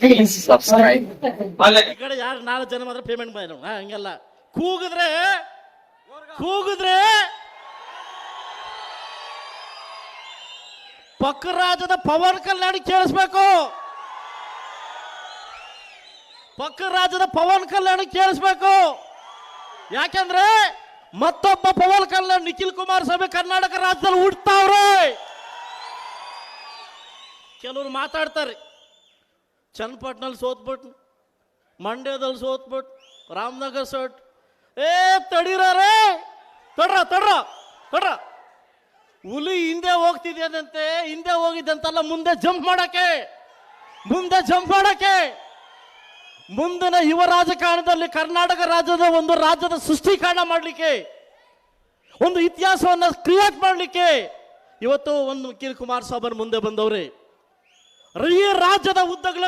Please subscribe. ಈ ಕಡೆ ಯಾರು ನಾಲ್ಕು ಜನ ಮಾತ್ರ ಪೇಮೆಂಟ್ ಮಾಡಿ ಹಂಗೆಲ್ಲ. ಕೂಗಿದ್ರೆ ಕೂಗಿದ್ರೆ ಪಕ್ಕ ರಾಜ್ಯದ ಪವನ್ ಕಲ್ಯಾಣ್ ಕೇಳಿಸ್ಬೇಕು. ಪಕ್ಕ ರಾಜ್ಯದ ಪವನ್ ಕಲ್ಯಾಣ್ ಕೇಳಿಸ್ಬೇಕು. ಯಾಕಂದ್ರೆ ಮತ್ತೊಬ್ಬ ಪವನ್ ಕಲ್ಯಾಣ್ ನಿಖಿಲ್ ಕುಮಾರ್ ಸ್ವಾಮಿ ಕರ್ನಾಟಕ ರಾಜ್ಯದಲ್ಲಿ ಹುಡ್ತಾವ್ರೆ ಕೆಲವರು ಮಾತಾಡ್ತಾರೆ. ಚನ್ನಪಟ್ಟಣಲ್ಲಿ ಸೋತ್ಬಿಟ್ಟು ಮಂಡ್ಯದಲ್ಲಿ ಸೋತ್ಬಿಟ್ಟು ರಾಮನಗರ ಸೋಟ್ ಏ, ತಡೀರಾರೆ! ತಡ್ರ ತಡ್ರ ತಡ್ರ. ಹುಲಿ ಹಿಂದೆ ಹೋಗ್ತಿದ್ಯದಂತೆ ಹಿಂದೆ ಹೋಗಿದ್ದಂತಲ್ಲ ಮುಂದೆ ಜಂಪ್ ಮಾಡಕ್ಕೆ. ಮುಂದೆ ಜಂಪ್ ಮಾಡಕ್ಕೆ. ಮುಂದಿನ ಯುವ ರಾಜಕಾರಣದಲ್ಲಿ ಕರ್ನಾಟಕ ರಾಜ್ಯದ ಒಂದು ರಾಜ್ಯದ ಸೃಷ್ಟೀಕರಣ ಮಾಡಲಿಕ್ಕೆ, ಒಂದು ಇತಿಹಾಸವನ್ನು ಕ್ರಿಯೇಟ್ ಮಾಡಲಿಕ್ಕೆ ಇವತ್ತು ಒಂದು ನಿಖಿಲ್ ಕುಮಾರಸ್ವಾಮಿ ಮುಂದೆ ಬಂದವ್ರೆ. ಈ ರಾಜ್ಯದ ಉದ್ದಗಲ